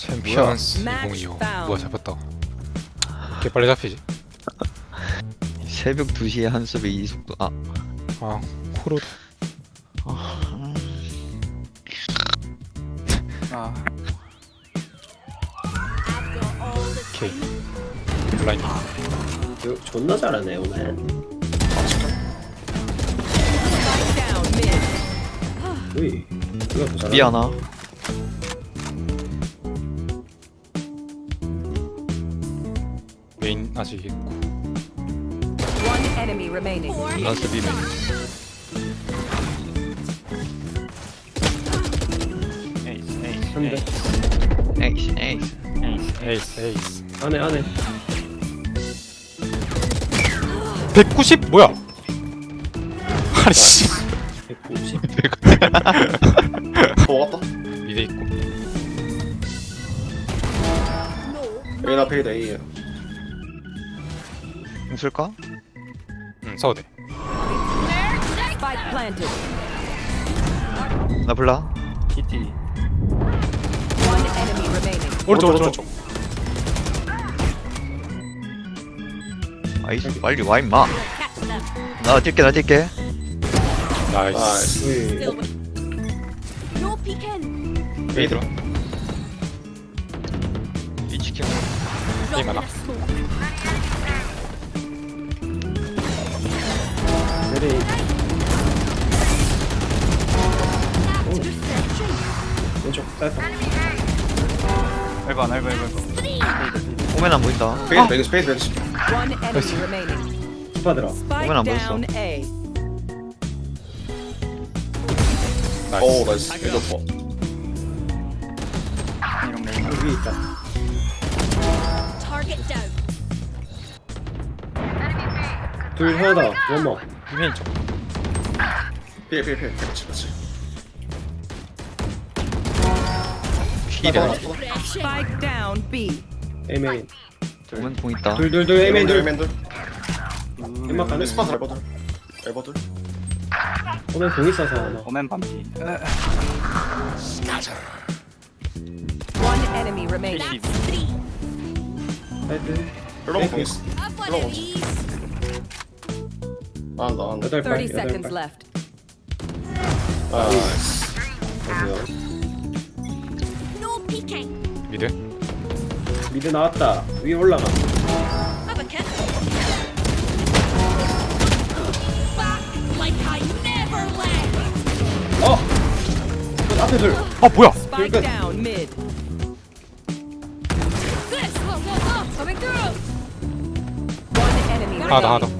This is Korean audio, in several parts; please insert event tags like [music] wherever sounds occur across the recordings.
챔피언스 Match 2025 found. 누가 잡혔다 개 빨리 잡히지? [laughs] 새벽 2시에 한섭에 이 속도. 아. 아 코로. 아 오케이. 블라인드 이거 존나 잘하네 오늘. 이거 더 잘하네. 미안하 메인 아직 있고. One enemy remaining. 라스 비메 에이스 에이스 한대 에이스 에이스 에이스 에이스 에이스 안에 안에 190 뭐야? [laughs] 아니 씨. 190더 왔다? 미드 있고. A나 페이드 A에요 웃을까? 응 Spike planted. 나 불라 키티 One enemy remaining. 오른쪽 오른쪽 아이스 빨리 와 임마. 나 뛸게 나 뛸게. 나이스. 나이스 우이 No peeking. 메인 들어 이 치킨 게임 하나 내 리 왼쪽. 사이퍼 앨바 앨바 앨바 앨바 오면 안 보인다. 페이드 베이스 베이스. One enemy remaining. 스파드라. Spike Woman 안 보였어. down A. 오 나이스. 나이스. 페이드 오퍼 이런 위에 있다. Target down. 둘 하나 더 원머 메인 쪽 피해 피해 피해 그렇지 그렇지. 힐이야. Spike down B. 에메인 오면 공 있다. 둘둘둘 에메인 둘. 맨들 연막 가는 스파트 엘버들 엘버들 오면 공 있어서 하나. 오멘 반피. One enemy remaining. 70 사이트 별로 공 있어. Have one of these. 여덟 발30 여덟 seconds 발 left. 나이스 어디요? No peeking. 미드 미드 나왔다 위에 올라가 Have a kiss. Back like I never left. 어! 그 앞에 둘 아 뭐야 Spike Good. down mid. This. Whoa, whoa, whoa. Coming through. One enemy 하나 더 하나 더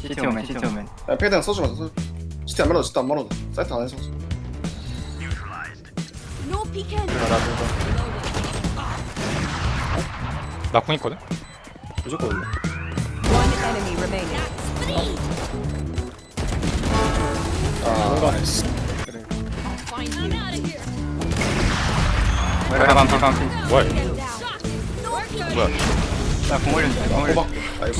시티 오멘 시티 오멘 야 페이드 하나 써주면 써 시티 안 말아도 시티 안 말아도 사이트 No peeking. 나궁 있거든 무조건 온다 One enemy remaining. 아 뭐야. 뭐야 나공 올렸네 공 올렸네. 호박 아이고.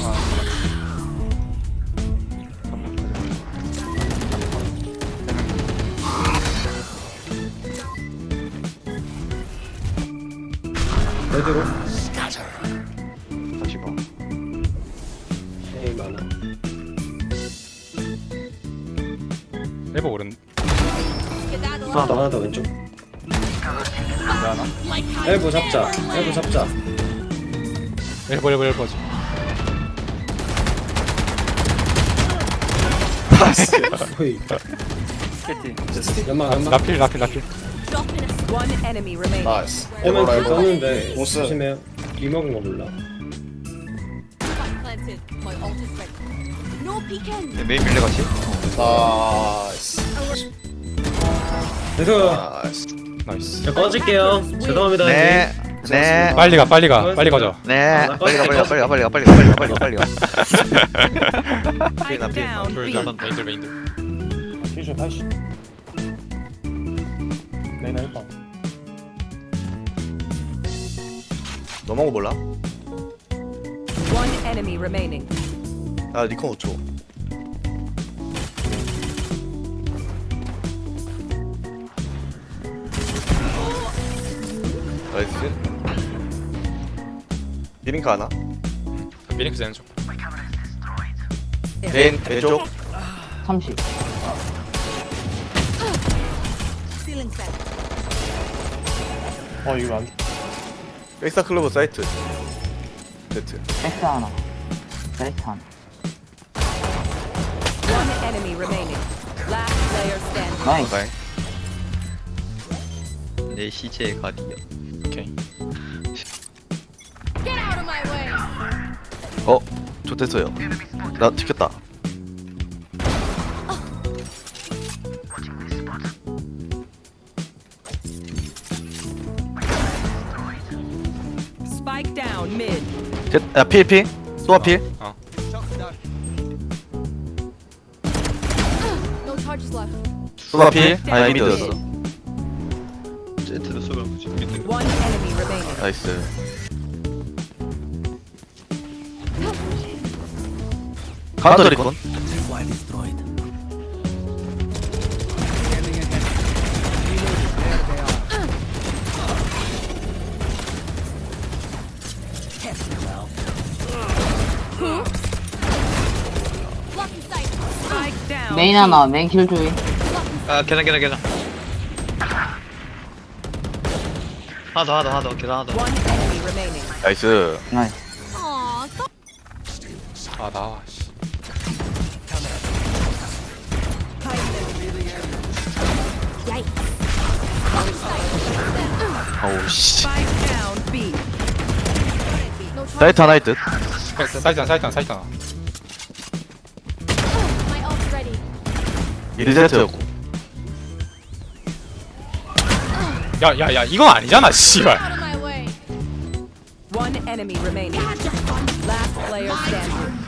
레드로? 다시 봐. 에이 많아 엘보 오른. 하나 더 하나 더 왼쪽. 하나. 엘보 잡자. 엘보. 잡자 엘보 엘보 엘보지. 호이 키티 연막 연막 라필 라필 라필. Drop in a One enemy remaining. 나이스. 오면 엘보 둘 라이브 썼는데 보스. 조심해요. 이 먹은 거 몰라. Spike planted. My ult is ready. No peeking. 메인 밀레 같이. 나이스. 그래서 나이스. 나이스. 저 꺼질게요. 죄송합니다 네 네. 빨리 가 빨리 가 빨리 가자 네. 빨리 가 빨리 가 빨리 가 빨리 가 빨리 가 빨리 가 빨리 가 빨리 가. Spike down B. 메인들 메인들 기준 80 레이나 1번. 넘어온 거 몰라? One enemy remaining. 아 리콘 5초. 나이스 비링크 하나? 미닉스 되는 쪽 메인 왼쪽 30 Ceiling set. 어 이거 안 백사 클로버 사이트. 세트. 백스 하나. 베이트 하나. One enemy remaining. Last player standing. 나이스. 내 시체의 가디언 오케이 어? 좋댔어요 나 지켰다 Spike down mid. 야 필필 또필 No charges left. 쏘다 필 아니 미드였어 제트도 쏘면 죽겠네 One enemy remaining. 나이스 카운터 리콘. 메인 하나 메인 킬 조이 아 계단 계단 계단 하나 더 하나 더 하나 더 계단 하나 더. 나이스 아 나와 씨. 아우 씨. 사이트 하나일 듯 사이트 하나 사이트 하나 사이트 하나. 미드제트였고 야야야 이건 아니잖아 씨발 Out of my way. One enemy remaining. Last player standing.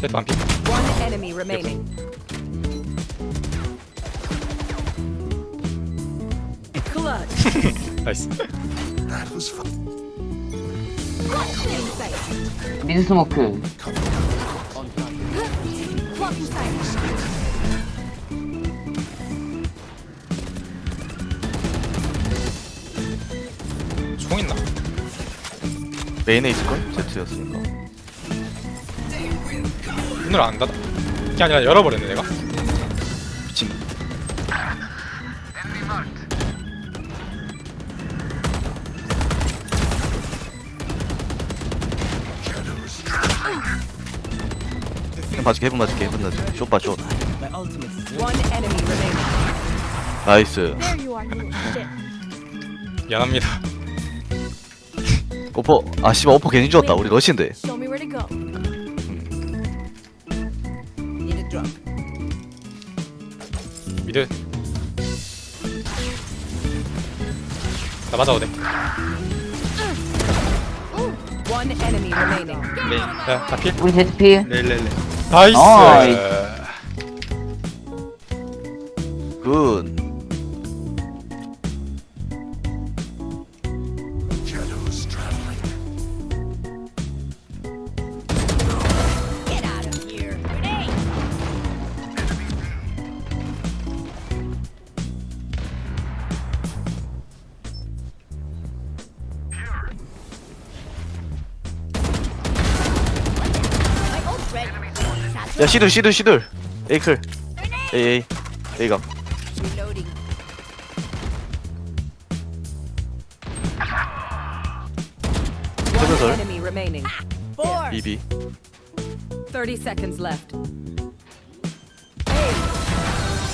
제트 반피 One enemy remaining. [laughs] 나이스 Ceiling sight. 미드 스모크. 총 있나 메인에 있을걸? 제트였으니까 문을 안 닫아 그게 아니라 열어버렸네 내가 봐줄게 해븐 봐줄게 해븐 봐줄게 One enemy remaining. 나이스 There you are, you little shit. 미안합니다 오퍼 아 씨발 오퍼 괜히 죽었다 우리 러시인데 Show me where to go. Need a drop. 미드 나 맞아도 돼 One enemy remaining. 야, 다필 우리 제트 필 레일레 はい。 야 시들 시들 시들 에이클 에이 에이 에이감 enemy remaining. Four. 비비 30 seconds left.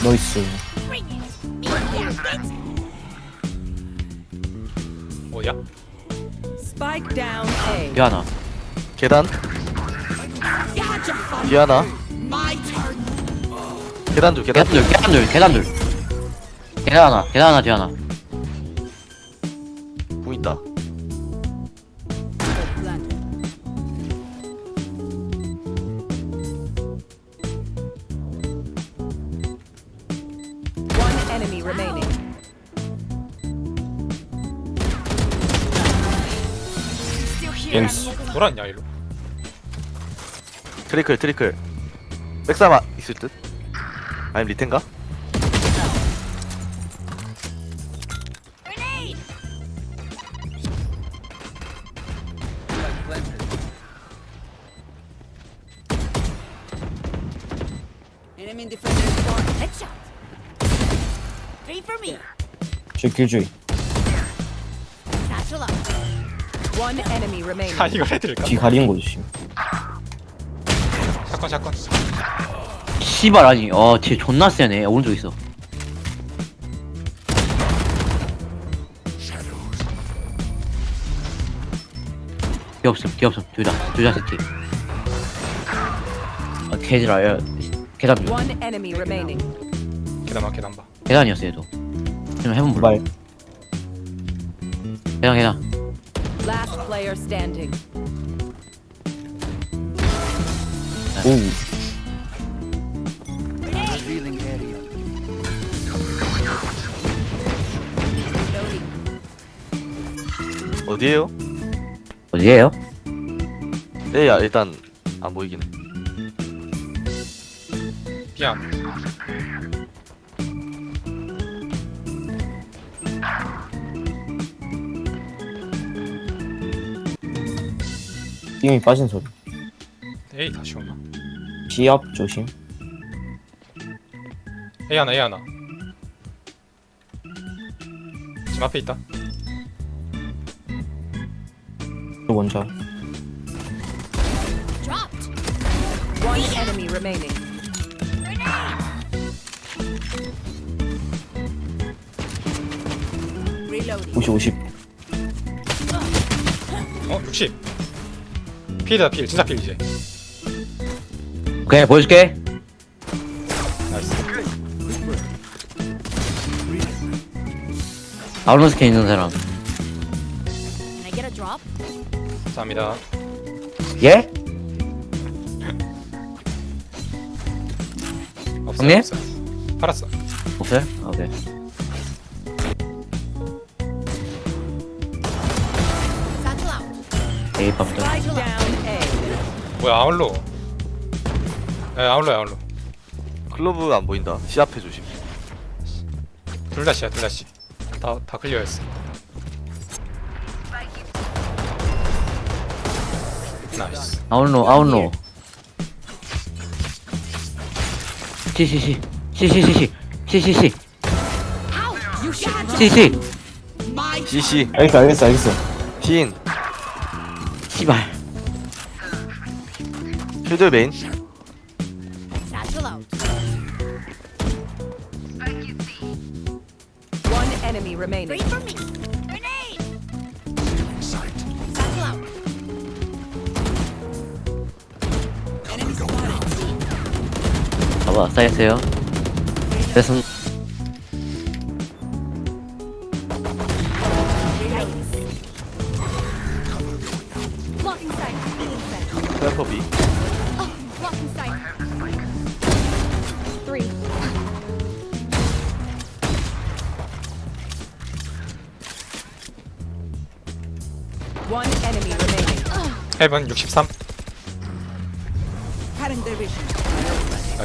나이스? Spike down A. 미안하 계단 뒤 하나? 계단 줄 계단 계단 둘 계단 둘 계단 둘 계단 하나 계단 하나 뒤 하나. 궁 있다. One enemy remaining. 엠스 돌았냐 일로 트리클 트리클 백사마 있을 듯 아니 리텐가? Grenade! Enemy defender spawn. Headshot! Three for me. 저 킬조이 Satchel up. One enemy remaining. 아 이걸 해드릴까? 뒤 가리는 거 조심 샷건 샷건 씨발 아니 어뒤 존나 세네. 오른쪽 있어. 뒤 없음 뒤 없음 둘다 둘다 세티 아 개지라 야 계단 One enemy remaining. 계단만 계단 봐. 계단이었어 얘도. 지금 해본 말 계단 계단. Last player standing. 오우 어디에요? 어디에요? 네 야 일단 안 보이긴 해. 미안. 띵이 빠진 소리. A 다시 오나 B앞 조심 A 하나 A 하나 지금 앞에 있다 저 먼저 Dropped. One enemy remaining. Reloading. 50 50 어? 60 필이다 필 진짜 필 이제 오케이 보여줄게 나이스 아우런 스킨 있는 사람 Can I get a drop? 감사합니다 예? 없어 형님? 없어 팔았어 없어요? 아, 오케이 Satchel out. 에이 밥부터 Spike down A. 뭐야 아울로 에 아울로야 아울로 클로브 안 보인다. C 앞에 조심. 둘 다시야 둘 다시. 다 다 클리어했어. 나이스. 아웃로 아웃로 시시시. 시시시시. 시시시. 시시. CC 알겠어 알겠어 알겠어. 흰 씨발. 쉴드 메인 봐봐 쌓였어요 그래서 Blocking sight. Healing sight. 스나이퍼 B Blocking sight. Three. One enemy remaining. 헤븐 63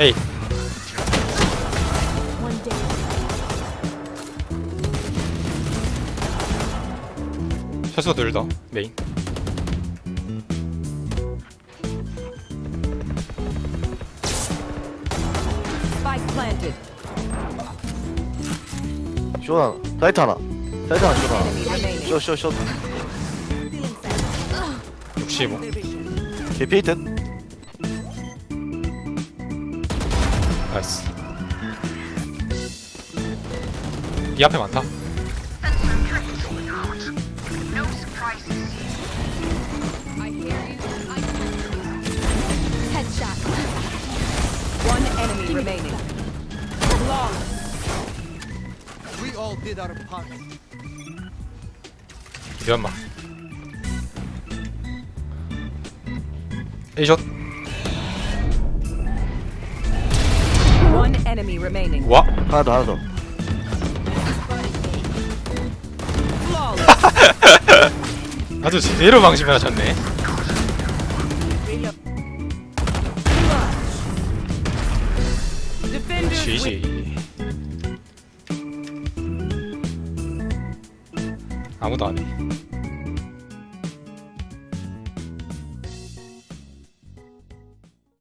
에이. 셔츠도 늘더 메인 Spike planted. 쇼 하나 사이트 하나. 사이트 하나 쇼 하나. Enemy remaining. 쇼쇼쇼. 65 개페이트 나이스 이 앞에 많다 Headshot. One enemy remaining. 미안마 A샷 One enemy remaining. 와 하나 더 하나 더. 아주 제대로 방심을 하셨네